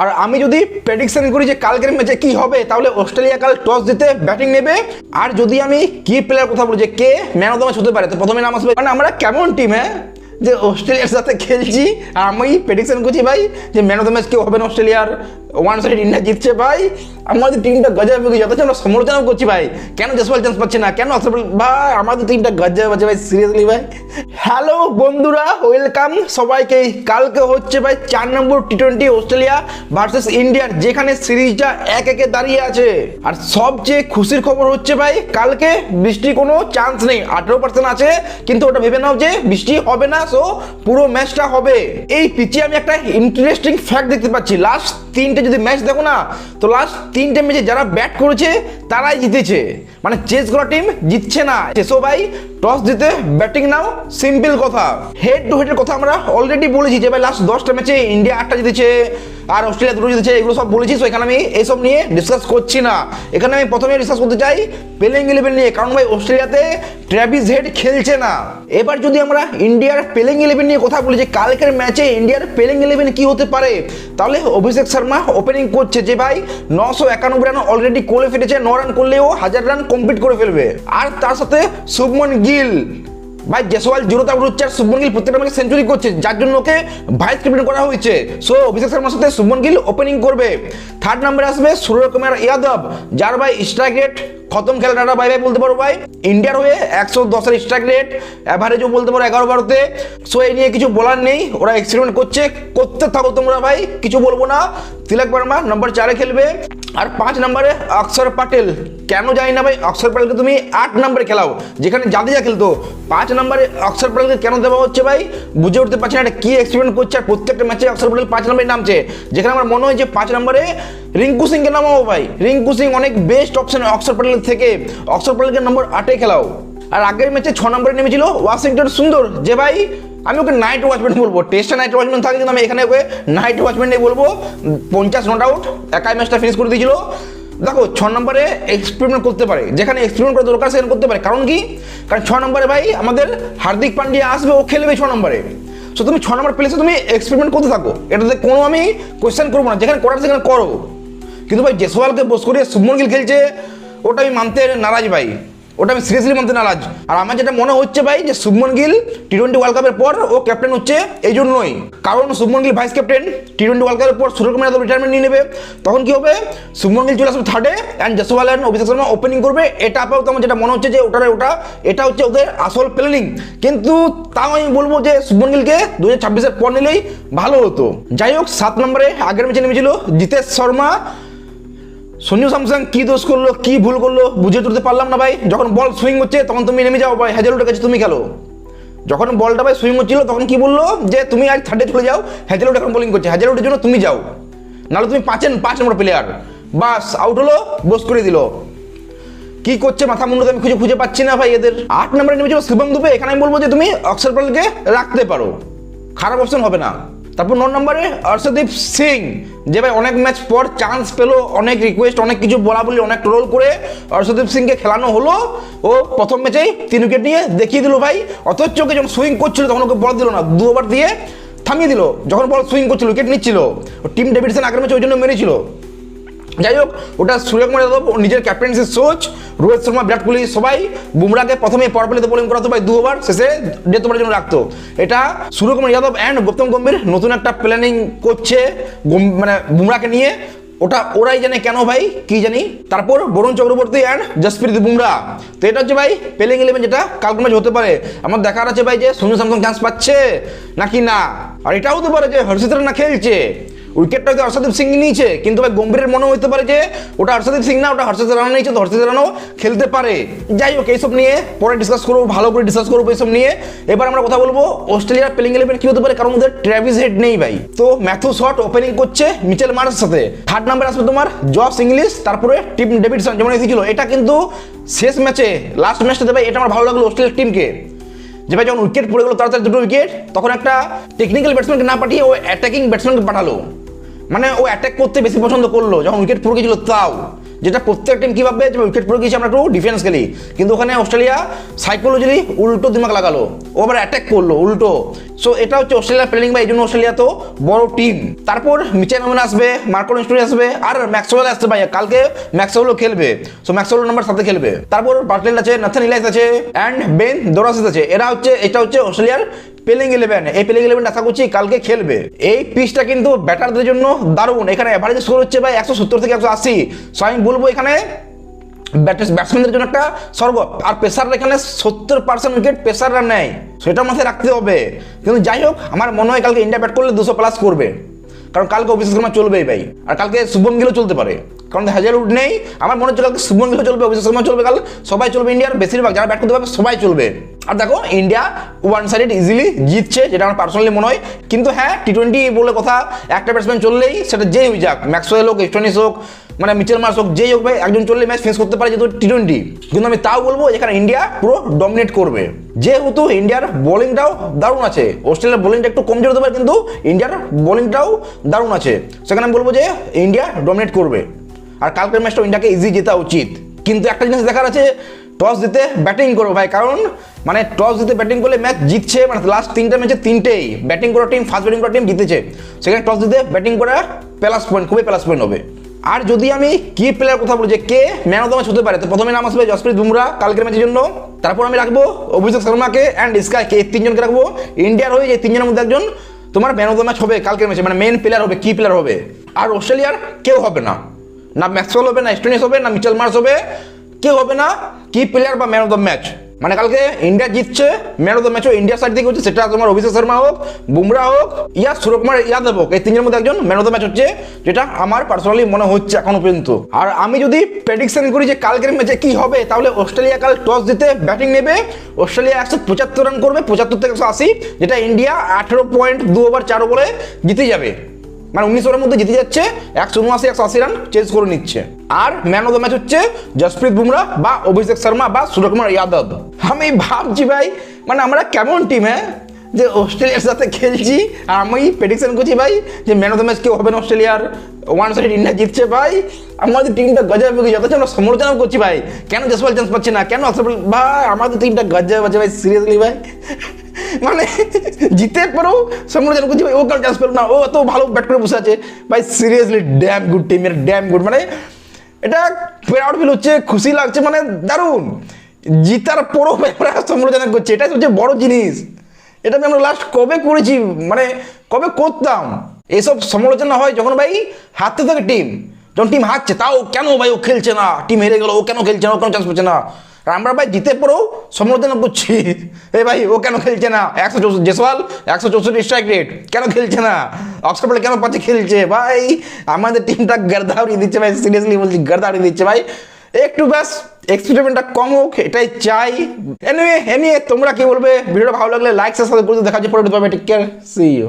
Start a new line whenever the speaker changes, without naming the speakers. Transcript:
আর আমি যদি প্রেডিকশন করি যে কালকের ম্যাচে কি হবে, তাহলে অস্ট্রেলিয়া কাল টস দিতে ব্যাটিং নেবে। আর যদি আমি কি প্লেয়ার কথা বলি যে কে ম্যান অফ দ্য ম্যাচ হতে পারে, তো প্রথমে নাম আসবে। মানে আমরা কেমন টিম হ্যাঁ? যে অস্ট্রেলিয়ার সাথে খেলছি আর আমি প্রেডিকশন করছি ভাই যে ম্যান অফ দ্য ম্যাচ কেউ হবে না অস্ট্রেলিয়ার? ওয়ান সাইড ইন্ডিয়া জিতছে ভাই। আমাদের টিমটা গজা পেয়ে যথেষ্ট আমরা সমালোচনা করছি ভাই। কেন জসওয়াল চান্স পাচ্ছে না? কেন অক্সর ভাই, আমাদের টিমটা গজা পাচ্ছে ভাই সিরিয়াসলি ভাই। হ্যালো বন্ধুরা ওয়েলকাম সবাইকে। কালকে হচ্ছে ভাই চার নম্বর টি টোয়েন্টি অস্ট্রেলিয়া ভার্সেস ইন্ডিয়ার, যেখানে সিরিজটা এক একে দাঁড়িয়ে আছে। আর সবচেয়ে খুশির খবর হচ্ছে ভাই, কালকে বৃষ্টির কোনো চান্স নেই। আঠেরো পার্সেন্ট আছে, কিন্তু ওটা ভেবে নাও যে বৃষ্টি হবে না সো পুরো ম্যাচটা হবে। এই পিচে আমি একটা ইন্টারেস্টিং ফ্যাক্ট দেখতে পাচ্ছি। লাস্ট তিনটে যদি ম্যাচ দেখো না, তো লাস্ট তিনটে ম্যাচে যারা ব্যাট করেছে, তারাই জিতেছে। মানে চেস করা টিম জিতছে না। সো ভাই টস জিতে ব্যাটিং নাও সিম্পল কথা। হেড টু হেডের কথা আমরা অলরেডি বলেছি যে ভাই লাস্ট দশটা ম্যাচে ইন্ডিয়া আটটা জিতেছে, আর অস্ট্রেলিয়া দুটো জিতেছে, এগুলো সব বলেছি তো এখানে আমি এইসব নিয়ে ডিসকাস করছি না। এখানে আমি প্রথমে ডিসকাস করতে চাই প্লেইং ইলেভেন নিয়ে, কারণ ভাই অস্ট্রেলিয়াতে ট্র্যাভিস হেড খেলছে না। এবার যদি আমরা ইন্ডিয়ার প্লেইং ইলেভেন নিয়ে কথা বলি যে, কালকের ম্যাচে ইন্ডিয়ার প্লেইং ইলেভেন কি হতে পারে, তাহলে অভিষেক শর্মা ওপেনিং করছে যে ভাই, নশো একানব্বই রান অলরেডি করে ফেলেছে ন রান করলেও হাজার রান কমপ্লিট করে ফেলবে। আর তার সাথে শুভমন গিল ভাই, জেসওয়াল, জিরো তারপর হচ্ছে আর শুভমন গিল প্রত্যেকটা ম্যাচে সেঞ্চুরি করছে, যার জন্য ওকে ভাইস ক্যাপ্টেন করা হয়েছে। সো অভিষেক শর্মার সাথে শুভমন গিল ওপেনিং করবে। থার্ড নাম্বারে আসবে সূর্যকুমার ইয়াদব, যার ভাই স্ট্রাইক রেট খতম খেলাটা বাই বাই বলতে পারো ভাই। ইন্ডিয়ার হয়ে একশো দশের স্ট্রাইক রেট অ্যাভারেজও বলতে পারো এগারো বারোতে। সো এই নিয়ে কিছু বলার নেই, ওরা এক্সপেরিমেন্ট করছে। করতে থাকো তোমরা ভাই, কিছু বলব না। তিলক বর্মা নম্বর চারে খেলবে। আর পাঁচ নম্বরে অক্ষর পাটেল। কেন জানি না ভাই, অক্ষর পাটেলকে তুমি আট নম্বরে খেলাও, যেখানে জাদেজা খেলতো। পাঁচ নম্বরে অক্ষর পাটেলকে কেন দেওয়া হচ্ছে ভাই? বুঝে উঠতে পারছি না এটা কি এক্সপেরিমেন্ট করছে আর প্রত্যেকটা ম্যাচে অক্ষর পাটেল পাঁচ নম্বরে নামছে। যেখানে আমার মনে হয় যে পাঁচ নম্বরে রিঙ্কু সিংকে নামাও ভাই। রিঙ্কু সিং অনেক বেস্ট অপশন অক্ষর পাটেলের থেকে। অক্ষর পাটেলকে নম্বর আটে খেলাও। আর আগের ম্যাচে ছ নম্বরে নেমেছিল ওয়াশিংটন সুন্দর। যে ভাই আমি ওকে নাইট ওয়াচম্যান বলব। টেস্টে নাইট ওয়াচম্যান থাকে কিন্তু আমি এখানে ওকে নাইট ওয়াচম্যানে বলব। পঞ্চাশ নট আউট একাই ম্যাচটা ফিনিশ করে দিয়েছিল। দেখো, ছ নম্বরে এক্সপেরিমেন্ট করতে পারে। যেখানে এক্সপেরিমেন্ট করা দরকার, সেখানে করতে পারে। কারণ কি? কারণ ছ নম্বরে ভাই আমাদের হার্দিক পান্ডিয়া আসবে, ও খেলবে ছ নম্বরে। সো তুমি ছ নম্বর প্লেসে তুমি এক্সপেরিমেন্ট করতে থাকো। এটাতে কোনো আমি কোয়েশ্চেন করব না। যেখানে করার সেখানে করো কিন্তু ভাই, জেসওয়ালকে বোস করে শুভমন গিল খেলছে, ওটা আমি মানতে নারাজ ভাই। ওটা আমি সিরিয়াসলি মানতে নারাজ। আর আমার যেটা মনে হচ্ছে ভাই যে Shubman Gill T twenty world কাপের পর ও ক্যাপ্টেন হচ্ছে এই জন্যই। কারণ Shubman Gill vice captain T twenty world কাপের পর সূর্যকুমার যাদব রিটায়ারমেন্ট নিয়ে নেবে। তখন কি হবে? শুভমন গিল চলে আসবে থার্ডে and Jaiswal and Abhishek Sharma opening করবে। এটা আপাতত আমার যেটা মনে হচ্ছে যে ওটা ওটা, এটা হচ্ছে ওদের আসল প্ল্যানিং কিন্তু তাও আমি বলব যে শুভমন গিলকে দু হাজার ছাব্বিশের পর নিলেই ভালো হতো। যাই হোক, সাত নম্বরে আগের ম্যাচে নেমেছিল জিতেশ শর্মা সঞ্জু স্যামসাং কি দোষ করল, কি ভুল করল বুঝে তুলতে পারলাম না ভাই। যখন বল সুইং হচ্ছে, তখন তুমি নেমে যাও ভাই। হ্যাজেলউডের কাছে তুমি খেলো যখন বলটা ভাই সুইং হচ্ছিল, তখন কি বলল যে, তুমি আজ থার্ডে চলে যাও হ্যাজেলউড এখন বোলিং করছে। হ্যাজেলউডের জন্য তুমি যাও। নাহলে তুমি পাঁচেন পাঁচ নম্বর প্লেয়ার বাস আউট হলো বোস করে দিল। কি করছে মাথা মুন্ডতে আমি খুঁজে খুঁজে পাচ্ছি না ভাই এদের। আট নম্বরে নেমেছিল শিবম দুবে। এখানে আমি বলব যে, তুমি অক্ষর পালকে রাখতে পারো। খারাপ অপশন হবে না। তারপর ন নম্বরে অর্ষদীপ সিং, যে ভাই অনেক ম্যাচ পর চান্স পেল, অনেক রিকোয়েস্ট অনেক কিছু বলা বলি, অনেক ট্রোল করে অর্ষদীপ সিংকে খেলানো হলো। ও প্রথম ম্যাচেই তিন উইকেট নিয়ে দেখিয়ে দিল ভাই। অথচ ওকে যখন সুইং করছিল, তখন ওকে বল দিল না, দু ওভার দিয়ে থামিয়ে দিল। যখন বল সুইং করছিল উইকেট নিচ্ছিল। টিম ডেভিডসন আগের ম্যাচে ওই জন্য মেরেছিল। যাই হোক, ওটা সূর্যকুমার যাদব নিজের ক্যাপ্টেন্সির সোচ, রোহিত শর্মা, বিরাট কোহলি সবাই বুমরাকে প্রথমে পাওয়ার প্লেতে বোলিং করাতো ভাই দু ওভার শেষে ডেথ ওভারের জন্য রাখতো। এটা সূর্যকুমার যাদব অ্যান্ড গৌতম গম্ভীর নতুন একটা প্ল্যানিং করছে মানে বুমরাকে নিয়ে। ওটা ওরাই জানে কেন ভাই, কি জানি? তারপর বরুণ চক্রবর্তী অ্যান্ড জসপ্রীত বুমরা তো এটা হচ্ছে ভাই প্লেইং ইলেভেন যেটা, কালকে ম্যাচ হতে পারে। আমার দেখার আছে ভাই যে, সঞ্জু স্যামসং চান্স পাচ্ছে, নাকি না? আর এটাও হতে পারে যে হর্ষিত রানা খেলছে। উইকেটটা হয়তো হর্ষদীপ সিং নিয়েছে? কিন্তু ভাই গম্ভীরের মনে হতে পারে যে ওটা হর্ষদীপ সিং না, ওটা হর্ষিত রানা নিয়েছে, তো হর্ষিত রানাও খেলতে পারে। যাই হোক, এইসব নিয়ে পরে ডিসকাস করব, ভালো করে ডিসকাস করব এইসব নিয়ে। এবার আমরা কথা বলব অস্ট্রেলিয়ার প্লেইং ইলেভেন কি হতে পারে, কারণ ওদের ট্র্যাভিস হেড নেই ভাই। তো ম্যাথু শট ওপেনিং করছে মিচেল মার্সের সাথে। থার্ড নাম্বার আসবে তোমার জস ইংলিশ তারপরে টিম ডেভিডসন যেমন এসেছিল। এটা কিন্তু শেষ ম্যাচে লাস্ট ম্যাচটাতে ভাই, এটা আমার ভালো লাগল অস্ট্রেলিয়ার টিমকে যে ভাই যখন উইকেট পড়ে গেলো তাড়াতাড়ি দুটো উইকেট তখন একটা টেকনিক্যাল ব্যাটসম্যানকে না পাঠিয়ে ও অ্যাটাকিং ব্যাটসম্যানকে পাঠালো। মানে ও অ্যাটাক করতে বেশি পছন্দ করল, যখন উইকেট পড়ে গেছিল তাও। যেটা প্রত্যেক টিম কী ভাববে? যে উইকেট পড়ে গিয়েছে, আমরা একটু ডিফেন্স খেলি। কিন্তু ওখানে অস্ট্রেলিয়া সাইকোলজিলি উল্টো দিমাগ লাগালো। ও আবার অ্যাটাক করল, উল্টো। সো এটা হচ্ছে অস্ট্রেলিয়া প্লেনিং বা এই জন্য অস্ট্রেলিয়া তো বড় টিম তারপর মিচেল নমন আসবে মার্কো স্টোরি আসবে, আর ম্যাক্সওয়েল আসতে ভাই কালকে ম্যাক্সওয়েলও খেলবে। সো ম্যাক্সওয়েল নাম্বার সাথে খেলবে। তারপর বাটলেট আছে নাথান ইলাইস আছে অ্যান্ড বেন দোরাসিস আছে। এরা হচ্ছে, এটা হচ্ছে অস্ট্রেলিয়ার প্লেইং ইলেভেন এই প্লেইং ইলেভেন আশা করছি কালকে খেলবে। এই পিচটা কিন্তু ব্যাটারদের জন্য দারুণ। এখানে অ্যাভারেজ স্কোর হচ্ছে ভাই একশো সত্তর থেকে একশো আশি। সো আমি বলব এখানে ব্যাটসম্যানদের জন্য একটা স্বর্গ। আর পেসাররা এখানে সত্তর পার্সেন্ট উইকেট পেসাররা নেয়। সেটা মাথায় রাখতে হবে। কিন্তু যাই হোক, আমার মনে হয় কালকে ইন্ডিয়া ব্যাট করলে দুশো প্লাস করবে। কারণ কালকে অভিষেক শর্মা চলবেই ভাই। আর কালকে শুভম গিলও চলতে পারে। কারণ হাজারউড নেই। আমার মনে হচ্ছে কালকে শুভম গিলও চলবে, অভিষেক শর্মা চলবে কাল। সবাই চলবে ইন্ডিয়ার, বেশিরভাগ যারা ব্যাট করতে পারবে, সবাই চলবে। আর দেখো, ইন্ডিয়া ওয়ান সাইডেড ইজিলি জিতছে, যেটা আমার পার্সোনালি মনে হয়। কিন্তু হ্যাঁ টি টোয়েন্টি বলে কথা, একটা ব্যাটসম্যান চললেই সেটা যেই হয়ে যাক ম্যাক্সওয়েল হোক স্টোনিস হোক মানে মিচেল মার্স হোক, যেই হোক ভাই, একজন চললে ম্যাচ ফিনিশ করতে পারে যেহেতু টি টোয়েন্টি কিন্তু আমি তাও বলব, এখানে ইন্ডিয়া পুরো ডমিনেট করবে। যেহেতু ইন্ডিয়ার বোলিংটাও দারুণ আছে। অস্ট্রেলিয়ার বোলিংটা একটু কমজোর হতে পারে, কিন্তু ইন্ডিয়ার বোলিংটাও দারুণ আছে। সেখানে আমি বলব যে, ইন্ডিয়া ডমিনেট করবে। আর কালকের ম্যাচটা ইন্ডিয়াকে ইজি জেতা উচিত। কিন্তু একটা জিনিস দেখার আছে টস দিতে ব্যাটিং করো ভাই, কারণ মানে টস দিতে ব্যাটিং করলে ম্যাচ জিতছে মানে লাস্ট তিনটা ম্যাচে তিনটেই। ব্যাটিং করা টিম ফার্স্ট ব্যাটিং করা টিম জিতেছে। সেখানে টস দিতে ব্যাটিং করা প্লাস পয়েন্ট খুবই প্লাস পয়েন্ট হবে। আর যদি আমি কি প্লেয়ার কথা বলি যে কে ম্যান অফ দ্য ম্যাচ হতে পারে, তো প্রথমে নাম আসবে জসপ্রীত বুমরা কালকের ম্যাচের জন্য। তারপর আমি রাখব অভিষেক শর্মাকে অ্যান্ড স্কাইকে এই তিনজনকে রাখব। ইন্ডিয়ার হয়ে যে তিনজনের মধ্যে একজন, তোমার ম্যান অফ দ্য ম্যাচ হবে কালকের ম্যাচে মানে মেন প্লেয়ার হবে কি প্লেয়ার হবে। আর অস্ট্রেলিয়ার কেউ হবে না। না ম্যাক্সওয়েল হবে, না স্টোনিস হবে, না মিচেল মার্স হবে, কেউ হবে না কি প্লেয়ার বা ম্যান অফ দ্য ম্যাচ মানে কালকে ইন্ডিয়া জিতছে ম্যান অফ দ্য ম্যাচও ইন্ডিয়া সাইড থেকে হচ্ছে, সেটা তোমার অভিষেক শর্মা হোক, বুমরা হোক, ইয়া সুরকুমার ইয়াদব হোক, এই তিনজনের মধ্যে একজন ম্যান অফ দ্য ম্যাচ হচ্ছে, যেটা আমার পার্সোনালি মনে হচ্ছে এখনও পর্যন্ত। আর আমি যদি প্রেডিকশন করি যে কালকের ম্যাচে কি হবে, তাহলে অস্ট্রেলিয়া কাল টস জিতে ব্যাটিং নেবে, অস্ট্রেলিয়া একশো পঁচাত্তর রান করবে, পঁচাত্তর থেকে একশো আশি, যেটা ইন্ডিয়া আঠেরো পয়েন্ট দু ওভার চার বলে জিতে যাবে। মানে উনিশ ওভারের মধ্যে জিতে যাচ্ছে, একশো উনআশি, একশো আশি রান চেঞ্জ করে নিচ্ছে। আর ম্যান অফ দ্য ম্যাচ হচ্ছে জসপ্রীত বুমরা বা অভিষেক শর্মা বা সূর্যকুমার যাদব আমি ভাবছি ভাই মানে আমরা কেমন টিম হ্যাঁ? যে অস্ট্রেলিয়ার সাথে খেলছি, আর আমি প্রেডিকশন করছি ভাই, যে ম্যান অফ দ্য ম্যাচ কেউ হবে না অস্ট্রেলিয়ার। ওয়ান সাইড ইন্ডিয়া জিতছে ভাই আমাদের টিমটা গজাবে, যথেষ্ট আমরা সমালোচনা করছি ভাই। কেন জসপাল চান্স পাচ্ছে না? কেন ভাই, আমাদের টিমটা গজাবে, ভাই? সিরিয়াসলি ভাই? মানে জিতে পরেও সমালোচনা করছি ভাই ও কেন চান্স পেল না, ও এত ভালো ব্যাট করে বসে আছে। ভাই সিরিয়াসলি ড্যাম গুড টিমের ড্যাম গুড মানে এটা প্রাউড ফিল হচ্ছে, খুশি লাগছে মানে দারুণ। জিতার পরও আমরা সমালোচনা করছি, এটাই হচ্ছে বড় জিনিস। এটা আমি আমরা লাস্ট কবে করেছি মানে কবে করতাম? এসব সমালোচনা হয় যখন ভাই হারতে থাকে টিম যখন টিম হারছে, তাও কেন ভাই ও খেলছে না? টিম হেরে গেল, ও কেন খেলছে না? ও কেন চান্স পাচ্ছে না? আর আমরা ভাই জিতে পরেও সমালোচনা করছি। এ ভাই, ও কেন খেলছে না? একশো চৌষট্টি জেসওয়াল, একশো চৌষট্টি স্ট্রাইক রেট কেন খেলছে না? অক্সফোর্ড কেন পাচ্ছে খেলছে? ভাই, আমাদের টিমটা গার্দা উড়িয়ে দিচ্ছে ভাই সিরিয়াসলি বলছি গার্দা উড়িয়ে দিচ্ছে ভাই। একটু ব্যাস এক্সপেরিমেন্টটা কম হোক, এটাই চাই। এনিওয়ে এনিয়ে তোমরা কি বলবে? ভিডিওটা ভালো লাগলে লাইক সাবস্ক্রাইব করে দেখা হচ্ছে পরে টেক কেয়ার সি ইউ